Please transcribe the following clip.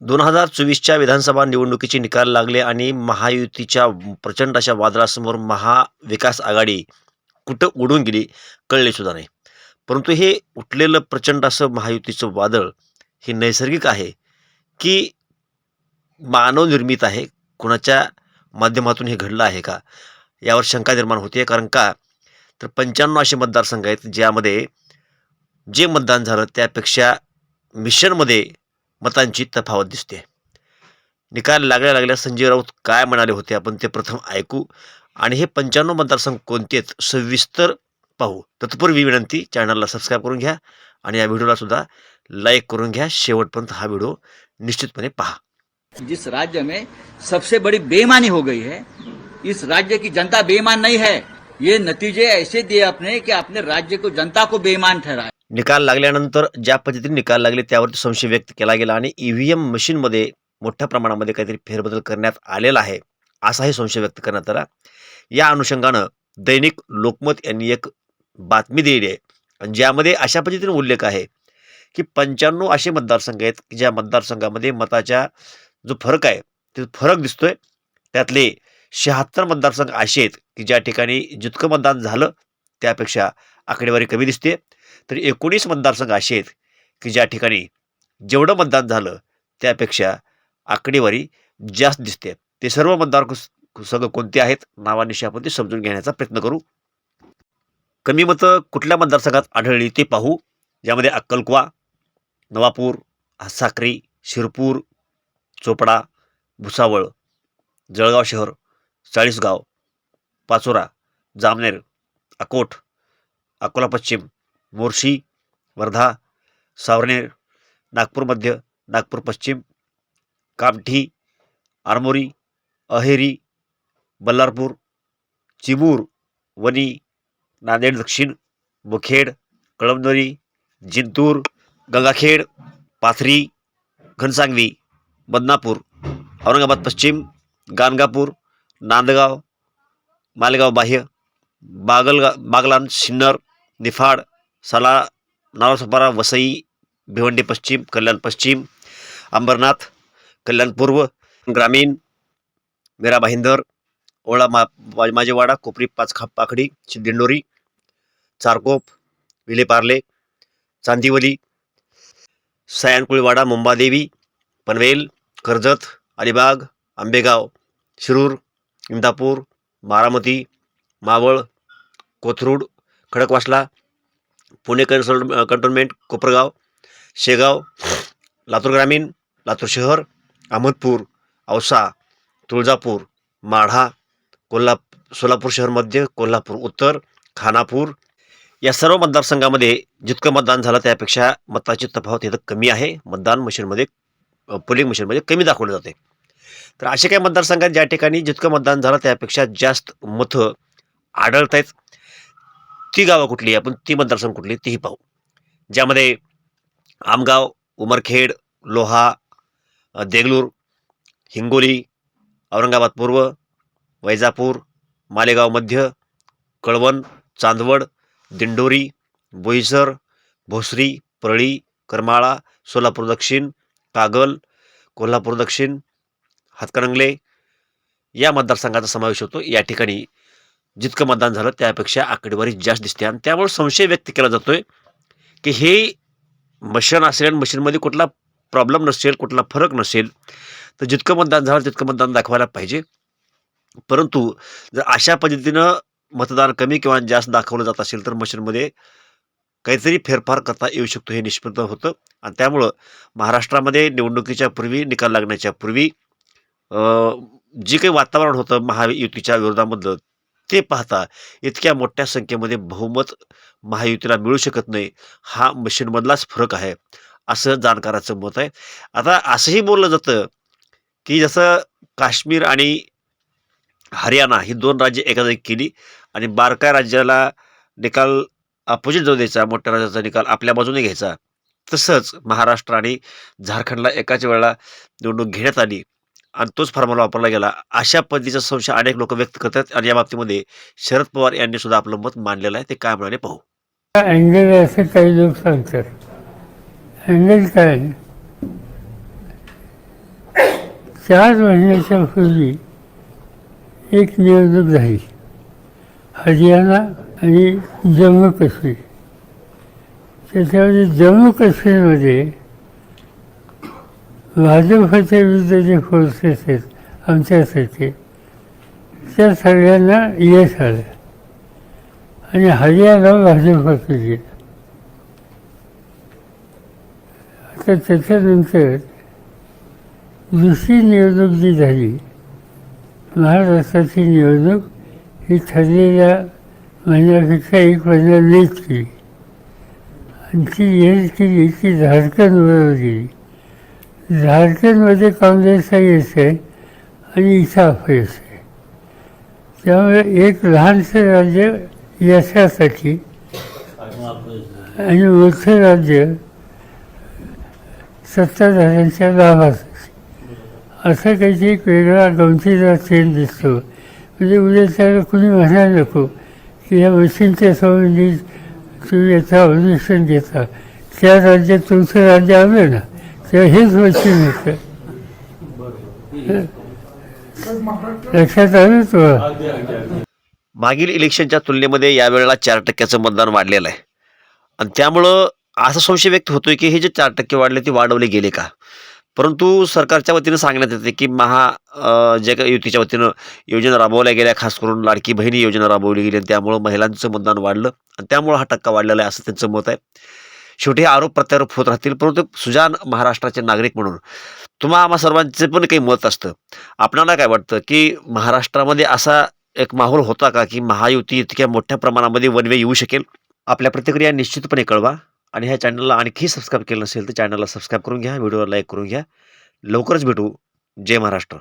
दोन हजार चोवीसच्या विधानसभा निवडणुकीचे निकाल लागले आणि महायुतीच्या प्रचंड अशा वादळासमोर महाविकास आघाडी कुठं उडून गेली कळले सुद्धा नाही. परंतु हे उठलेलं प्रचंड असं महायुतीचं वादळ हे नैसर्गिक आहे की मानवनिर्मित आहे? कुणाच्या माध्यमातून हे घडलं आहे का? यावर शंका निर्माण होते कारण का? तर पंच्याण्णव असे मतदारसंघ आहेत ज्यामध्ये जे मतदान झालं त्यापेक्षा मिशनमध्ये मतांची तफावत दिसते. निकाल लागल्या लागल्या संजय राऊत काय म्हणाले होते आपण ते प्रथम ऐकू. आणि हे पंच्याण्णव मतदारसंघ कोणते आहेत सविस्तर पाहू. तत्पूर्वी विनंती चॅनलला सबस्क्राईब करून घ्या आणि या व्हिडिओला सुद्धा लाईक करून घ्या. शेवटपर्यंत हा व्हिडिओ निश्चितपणे पहा. जिस राज्य में सबसे बड़ी बेईमानी हो गई है इस राज्य की जनता बेईमान नहीं है. ये नतीजे ऐसे दिए आपने कि आपने राज्य को जनता को बेईमान ठहराया। निकाल लागल्यानंतर ज्या पद्धतीने निकाल लागले त्यावरती संशय व्यक्त केला गेला आणि ई व्ही एम मशीनमध्ये मोठ्या प्रमाणामध्ये काहीतरी फेरबदल करण्यात आलेला आहे असाही संशय व्यक्त करण्यात आला. या अनुषंगानं दैनिक लोकमत यांनी एक बातमी दिली आहे आणि ज्यामध्ये अशा पद्धतीने उल्लेख आहे की पंच्याण्णव असे मतदारसंघ आहेत की ज्या मतदारसंघामध्ये मताच्या जो फरक आहे ते फरक दिसतोय. त्यातले शहात्तर मतदारसंघ असे आहेत की ज्या ठिकाणी जितकं मतदान झालं त्यापेक्षा आकडेवारी कमी दिसते. तर एकोणीस मतदारसंघ असे आहेत की ज्या ठिकाणी जेवढं मतदान झालं त्यापेक्षा आकडेवारी जास्त दिसते. ते सर्व मतदार संघ कोणते आहेत नावानिशी आपण ते समजून घेण्याचा प्रयत्न करू. कमी मतं कुठल्या मतदारसंघात आढळली ते पाहू ज्यामध्ये अक्कलकुवा नवापूर साक्री शिरपूर चोपडा भुसावळ जळगाव शहर चाळीसगाव पाचोरा जामनेर अकोट अकोला पश्चिम मोर्शी वर्धा सावनेर नागपूर मध्य नागपूर पश्चिम कामठी आरमोरी अहेरी बल्लारपूर चिमूर वणी नांदेड दक्षिण मुखेड कळमदरी जिंतूर गंगाखेड पाथरी घनसांगवी बदनापूर औरंगाबाद पश्चिम गाणगापूर नांदगाव मालेगाव बाह्य बागलगा बागलान सिन्नर निफाड साला नालासोपारा वसई भिवंडी पश्चिम कल्याण पश्चिम अंबरनाथ कल्याण पूर्व ग्रामीण मेरा भाईंदर ओळा मा माझेवाडा कोपरी पाचखाप पाखडी दिंडोरी चारकोप विलेपार्ले चांदिवली सयानकुळीवाडा मुंबादेवी पनवेल कर्जत अलिबाग आंबेगाव शिरूर इंदापूर बारामती मावळ कोथरूड खडकवासला पुणे कन्सल्ट कंटोनमेंट कोपरगाव शेगाव लातूर ग्रामीण लातूर शहर अहमदपूर औसा तुळजापूर माढा कोल्हा सोलापूर शहर मध्य कोल्हापूर उत्तर खानापूर. या सर्व मतदारसंघामध्ये जितकं मतदान झालं त्यापेक्षा मताची तफावत इथं कमी आहे. मतदान मशीनमध्ये पोलिंग मशीनमध्ये कमी दाखवले जाते. तर असे काही मतदारसंघात ज्या ठिकाणी जितकं मतदान झालं त्यापेक्षा जास्त मतं आढळत आहेत ती गावं कुठली आपण ती मतदारसंघ कुठली तीही पाहू. ज्यामध्ये आमगाव उमरखेड लोहा देगलूर हिंगोली औरंगाबाद पूर्व वैजापूर मालेगाव मध्य कळवण चांदवड दिंडोरी बोईसर भोसरी परळी करमाळा सोलापूर दक्षिण कागल कोल्हापूर दक्षिण हातकणंगले या मतदारसंघाचा समावेश होतो. या ठिकाणी जितकं मतदान झालं त्यापेक्षा आकडेवारी जास्त दिसते. आणि त्यामुळे संशय व्यक्त केला जातोय की हे मशीन असेल आणि मशीनमध्ये कुठला प्रॉब्लेम नसेल कुठला फरक नसेल तर जितकं मतदान झालं तितकं मतदान दाखवायला पाहिजे. परंतु जर अशा पद्धतीनं मतदान कमी किंवा जास्त दाखवलं जात असेल तर मशीनमध्ये काहीतरी फेरफार करता येऊ शकतो हे निष्पन्न होतं. आणि त्यामुळं महाराष्ट्रामध्ये निवडणुकीच्या पूर्वी निकाल लागण्याच्या पूर्वी जे काही वातावरण होतं महायुतीच्या विरोधामधलं ते पाहता इतक्या मोठ्या संख्येमध्ये बहुमत महायुतीला मिळू शकत नाही हा मशीनमधलाच फरक आहे असं जाणकाराचं मत आहे. आता असंही बोललं जातं की जसं काश्मीर आणि हरियाणा ही दोन राज्य एका केली आणि बारका राज्याला निकाल अपोजिट जाऊ द्यायचा मोठ्या राज्याचा निकाल आपल्या बाजूने घ्यायचा तसंच महाराष्ट्र आणि झारखंडला एकाच वेळेला निवडणूक घेण्यात आली. आणि तोच फॉर्म्युला वापरला गेला. अशा पद्धतीचा संशय अनेक लोक व्यक्त करतात आणि या बाबतीमध्ये शरद पवार यांनी सुद्धा आपलं मत मांडलेलं आहे. ते काय म्हणाले पाहू. अँगल असे काही लोक सांगतात. अँगल काय? चार महिन्याच्या पूर्वी एक निवडणूक झाली. हरियाणा आणि जम्मू काश्मीर त्याच्यामध्ये जम्मू काश्मीरमध्ये भाजपच्या विरुद्ध जे फोर्सेस आहेत आमच्यासाठी त्या सगळ्यांना यश आलं. आणि हरियाणा भाजपकडे गेलं आता त्याच्यानंतर दुसरी निवडणूक जी झाली महाराष्ट्राची निवडणूक ही ठरलेल्या महिन्यापेक्षा एक महिना लेट केली. आणि ती लेट केली ती झारखंडवर गेली. झारखंडमध्ये काँग्रेसचा यश आहे आणि इथं अपयश आहे. त्यामुळे एक लहानसं राज्य यशासाठी आणि मोठं राज्य सत्ताधाऱ्यांच्या लाभासाठी. असं काहीतरी एक वेगळा गमतीदार ट्रेंड दिसतो. म्हणजे उद्या त्याला कुणी म्हणायला नको की या मशीनच्या संबंधित तुम्ही याचा ऑब्जेक्शन घेता. त्या राज्यात तुमचं राज्य आलं ना? तेव्हा हेच मशीन होतं लक्षात आलं तुला? मागील इलेक्शनच्या तुलनेमध्ये यावेळेला चार टक्क्याचं मतदान वाढलेलं आहे. आणि त्यामुळं असा संशय व्यक्त होतोय की हे जे चार टक्के वाढले ते वाढवले गेले का? परंतु सरकारच्या वतीनं सांगण्यात येते की महा जे काही युतीच्या वतीनं योजना राबवल्या गेल्या खास करून लाडकी बहिणी योजना राबवली गेली आणि त्यामुळं महिलांचं मतदान वाढलं आणि त्यामुळं हा टक्का वाढलेला आहे असं त्यांचं मत आहे. शेवटी हे आरोप प्रत्यारोप होत राहतील परंतु सुजान महाराष्ट्राचे नागरिक म्हणून. तुम्हा आम्हा सर्वांचे पण काही मत असतं. आपणाला काय वाटतं की महाराष्ट्रामध्ये असा एक माहोल होता का की महायुती इतक्या मोठ्या प्रमाणामध्ये वनवे येऊ शकेल? आपल्या प्रतिक्रिया निश्चितपणे कळवा आणि ह्या चॅनलला आणखी सबस्क्राईब केलं नसेल तर चॅनलला सबस्क्राईब करून घ्या व्हिडिओला लाईक करून घ्या. लवकरच भेटू. जय महाराष्ट्र.